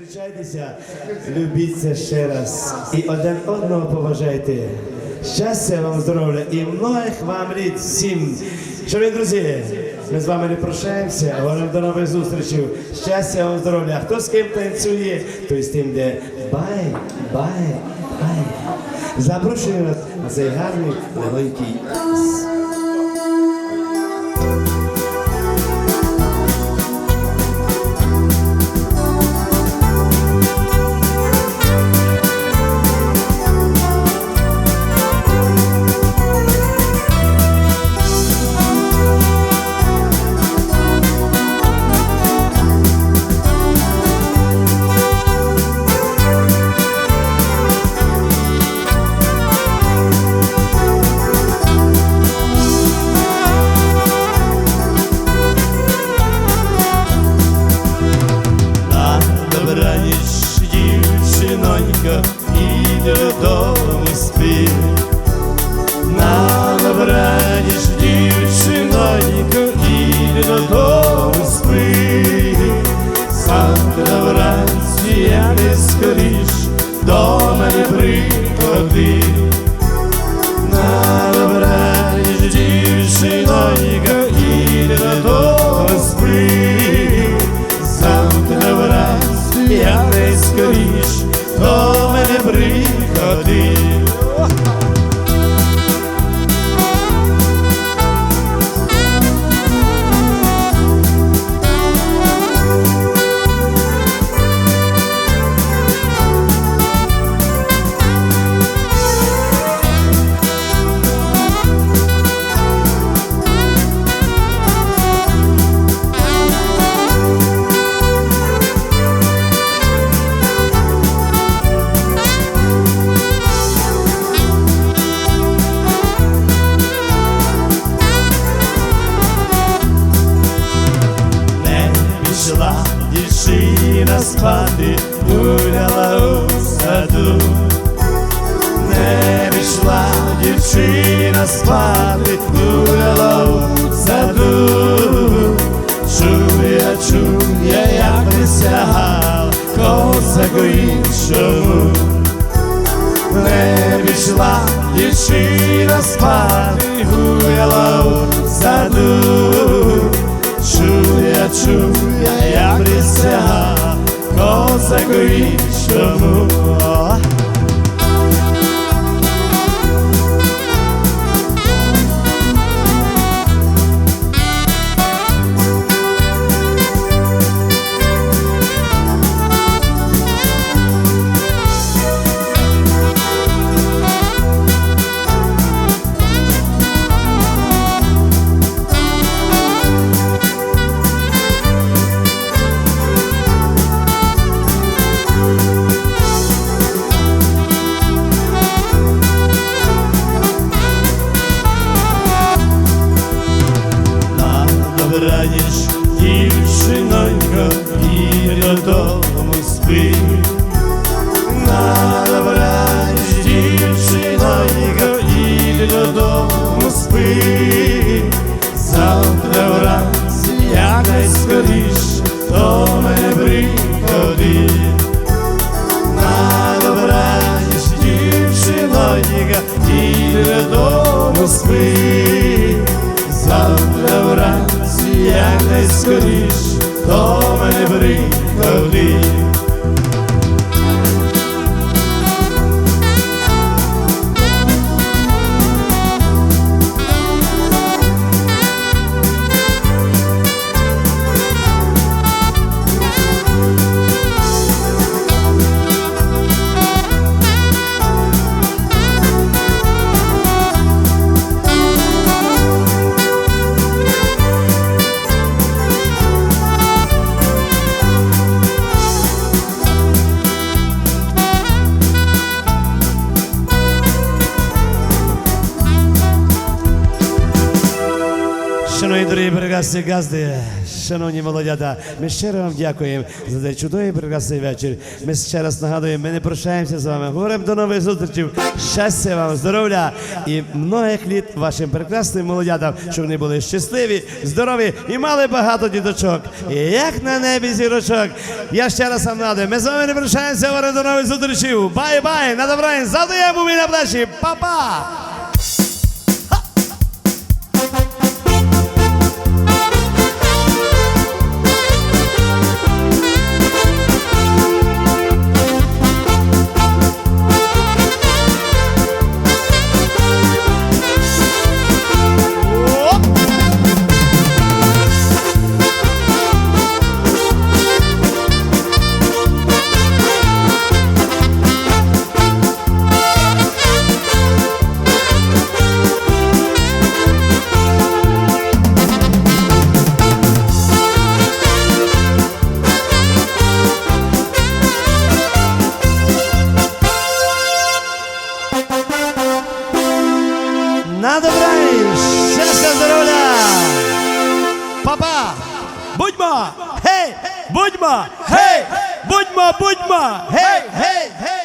Зустрічайтеся, любіться ще раз і один одного поважайте. Щастя вам, здоров'я і многих вам літ всім. Шановні друзі, ми з вами не прощаємося, а говоримо до нових зустрічей. Щастя вам, здоров'я. Хто з ким танцює, той з тим, де бай, бай, бай. Запрошую вас на цей гарний легонький приходи. На добраніч, дівчинонька, іди додому спи. Завтра вранці я не скоріш до мене приходи. Гуляла у саду. Не пішла дівчина спати, гуляла у саду. Чуя, чуя, як присягала козаку іншому. Не пішла дівчина спати, гуляла у Добраніч, дівчинонько, і додому спи. На добраніч, дівчинонько, і додому спи. Завтра вранці, як найскоріш, до мене приходи. На добраніч, дівчинонька, і додому спи. Як найскоріш, до мене приходи. Прекрасні газди, шановні молодята, ми щиро вам дякуємо за цей чудовий прекрасний вечір. Ми ще раз нагадуємо, ми не прощаємося з вами. Говоримо до нових зустрічей. Щастя вам, здоров'я і многих літ вашим прекрасним молодятам, щоб вони були щасливі, здорові і мали багато діточок. І як на небі зірочок. Я ще раз вам нагадую, ми з вами не прощаємося, говоримо до нових зустрічей. Бай-бай, на добраніч, завдаємо і на плечі. Па-па! Na dobraj, szczęścia, zdrowia! Papa! Budźma! Hej! Budźma! Hej! Budźma, budźma! Hej, hej, hej!